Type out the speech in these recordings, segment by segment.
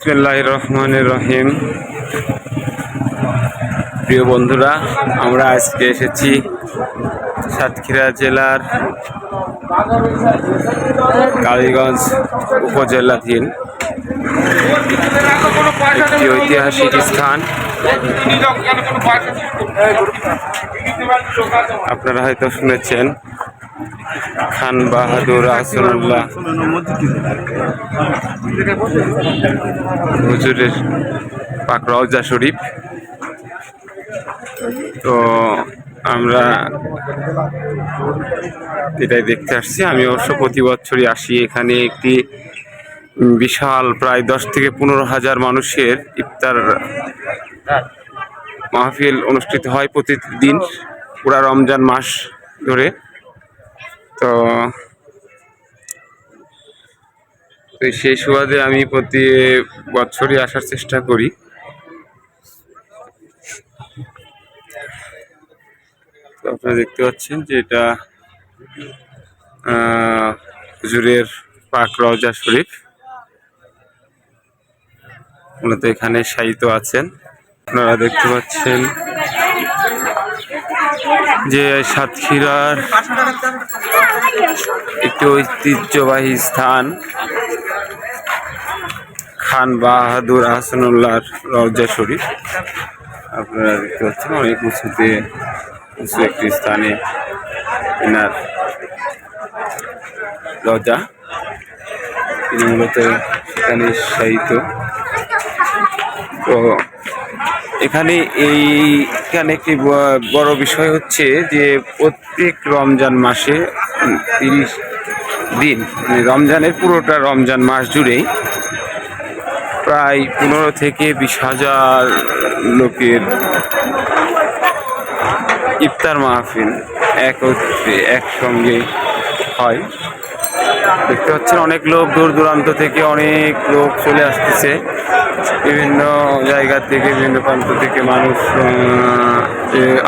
বিসমিল্লাহ রহমান রহিম প্রিয় বন্ধুরা, আমরা আজকে এসেছি সাতক্ষীরা জেলার কালীগঞ্জ উপজেলাধীন একটি ঐতিহাসিক স্থান। আপনারা হয়তো শুনেছেন খান বাহাদুর আসনুল্লাহ হুজুরের পাক রওজা শরীফ। তো আমরা এটাই দেখতে আসছি। আমি অবশ্য প্রতি বছরই আসি। এখানে একটি বিশাল, প্রায় দশ থেকে পনেরো হাজার মানুষের ইফতার মাহফিল অনুষ্ঠিত হয় প্রতিদিন পুরা রমজান মাস ধরে। তো সেই সুবাদে আমি প্রতি বছরই আসার চেষ্টা করি। আপনারা দেখতে পাচ্ছেন যে এটা হুজুরের পাক রওজা শরীফ। মূলত এখানে শায়িত আছেন। আপনারা দেখতে পাচ্ছেন যে সাতক্ষীরার একটি ঐতিহ্যবাহী স্থান, খান বাহাদুর আহসানুল্লাহর রওজা শরীফ। আপনারা দেখতে পাচ্ছেন, অনেক উঁচুতে উঁচু একটি স্থানে এনার রজা তিনি মূলত সেখানে শায়িত। তো এখানে এইখানে একটি ব- বড় বিষয় হচ্ছে যে প্রত্যেক রমজান মাসে তিরিশ দিন মানে রমজানের পুরোটা রমজান মাস জুড়েই প্রায় পনেরো থেকে বিশ হাজার লোকের ইফতার মাহফিল একত্রে, একসঙ্গে হয়। দেখতে পাচ্ছেন অনেক লোক দূর দূরান্ত থেকে অনেক লোক চলে আসতেছে। বিভিন্ন জায়গা থেকে, বিভিন্ন প্রান্ত থেকে মানুষ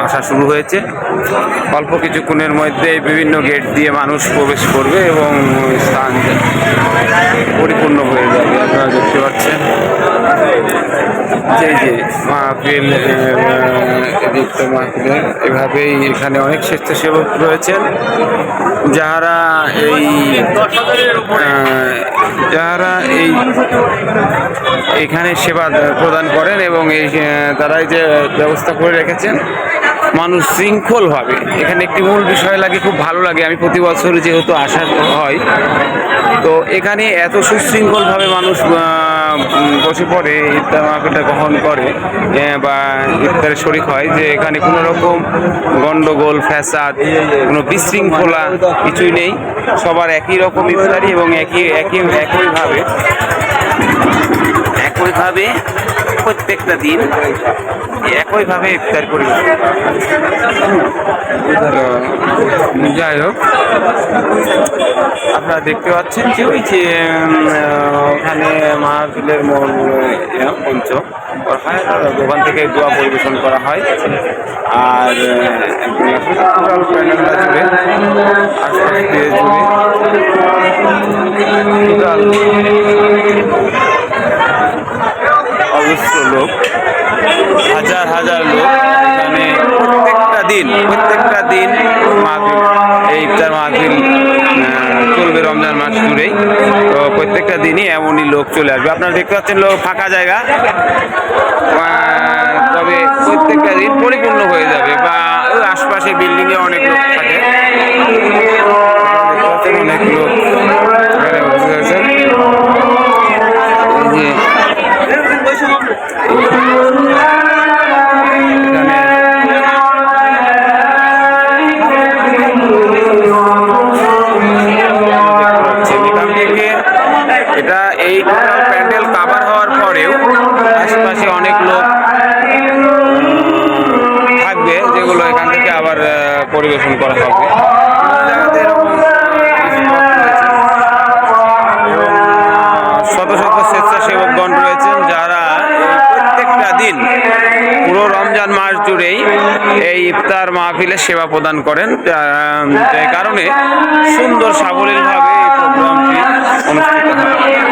আসা শুরু হয়েছে। অল্প কিছুক্ষণের মধ্যে বিভিন্ন গেট দিয়ে মানুষ প্রবেশ করবে এবং স্থান পরিপূর্ণ হয়ে যাবে। আপনারা দেখতে পাচ্ছেন। যে যে মাহফিল মাহফিলে, এভাবেই এখানে অনেক স্বেচ্ছাসেবক রয়েছেন। যারা এই যারা এই এখানে সেবা প্রদান করেন এবং এই তারাই যে ব্যবস্থা করে রেখেছেন, মানুষ শৃঙ্খলভাবে। এখানে একটি মূল বিষয় লাগে, খুব ভালো লাগে। আমি প্রতি বছর যেহেতু আসা হয়, তো এখানে এত সুশৃঙ্খলভাবে মানুষ বসে পড়ে, ইফতার মাহফিলটা গ্রহণ করে বা ইফতারে শরিক হয়, যে এখানে কোনো রকম গন্ডগোল, ফ্যাসাদ, কোনো বিশৃঙ্খলা কিছুই নেই। সবার একই রকম ইফতারি এবং একই একই, একইভাবে একইভাবে প্রত্যেকটা দিন একইভাবে ইফতার করি। যাই হোক আপনারা দেখতে পাচ্ছেন যে ওই যে ওখানে মাহফিলের মূল ইয়া, মঞ্চ করা হয় দোকান থেকে দোয়া পরিবেশন করা হয়। আর জুড়ে আশপাশ দিয়ে জুড়ে টোটাল অজস্র লোক, হাজার হাজার লোক এখানে প্রত্যেকটা দিন প্রত্যেকটা দিন মাহফিল এই ইফতার মাহফিল চলবে রমজান মাস জুড়েই। তো প্রত্যেকটা দিনই এমনই লোক চলে আসবে। আপনারা দেখতে পাচ্ছেন লোক ফাঁকা জায়গা। তবে প্রত্যেকটা দিন পরিপূর্ণ হয়ে যাবে বা আশপাশে বিল্ডিংয়ে অনেক লোক থাকে। অনেক পরিবেশন করা হবে। শত শত স্বেচ্ছাসেবকগণ রয়েছেন যারা প্রত্যেকটা দিন পুরো রমজান মাস জুড়েই এই ইফতার মাহফিলে সেবা প্রদান করেন। যে কারণে সুন্দর সাবলীলভাবে এই প্রোগ্রামটি অনুষ্ঠিত হয়।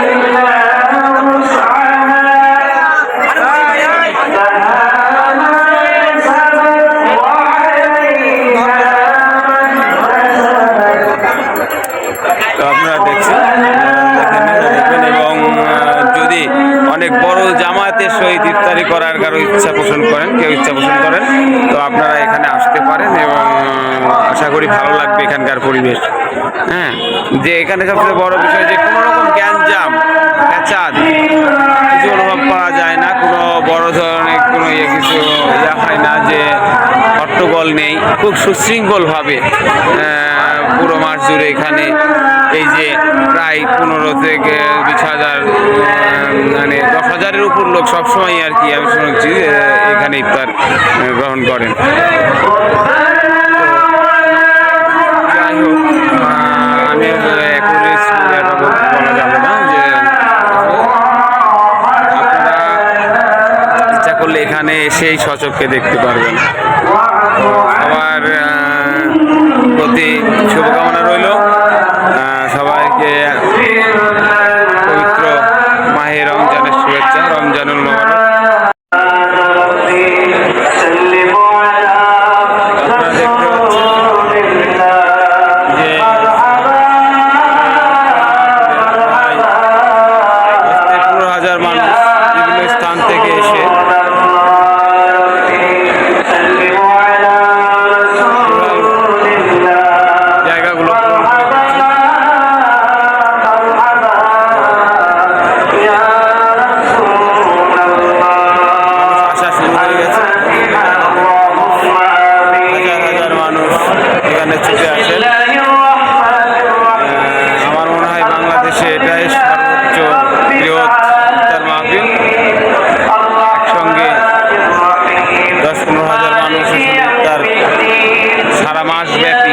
পোষণ করেন, কেউ ইচ্ছা পোষণ করেন, তো আপনারা এখানে আসতে পারেন এবং আশা করি ভালো লাগবে এখানকার পরিবেশ। হ্যাঁ যে এখানে সবচেয়ে বড় বিষয় যে কোনো রকম গ্যাঞ্জাম চাঁদ কিছু অনুভব পাওয়া যায় না, কোনো বড় ধরনের কোনো ইয়ে কিছু ইয়া হয় না যে হট্টগোল নেই, খুব সুশৃঙ্খলভাবে পুরো মাস জুড়ে এখানে এই যে প্রায় পনেরো থেকে বিশ হাজার মানে দশ হাজারের উপর লোক সবসময় আর কি আমি শুনেছি এখানে ইফতার গ্রহণ করেন। করলে এখানে এসেই সচককে দেখতে পারবেন। আহ, প্রতি শুভকামনা রইল। রমজানুল মোবারক আমার মনে হয় বাংলাদেশে এটাই সর্বোচ্চ বৃহৎ তার মাহফিল। একসঙ্গে দশ পনেরো হাজার মানুষ তার সারা মাস ব্যাপী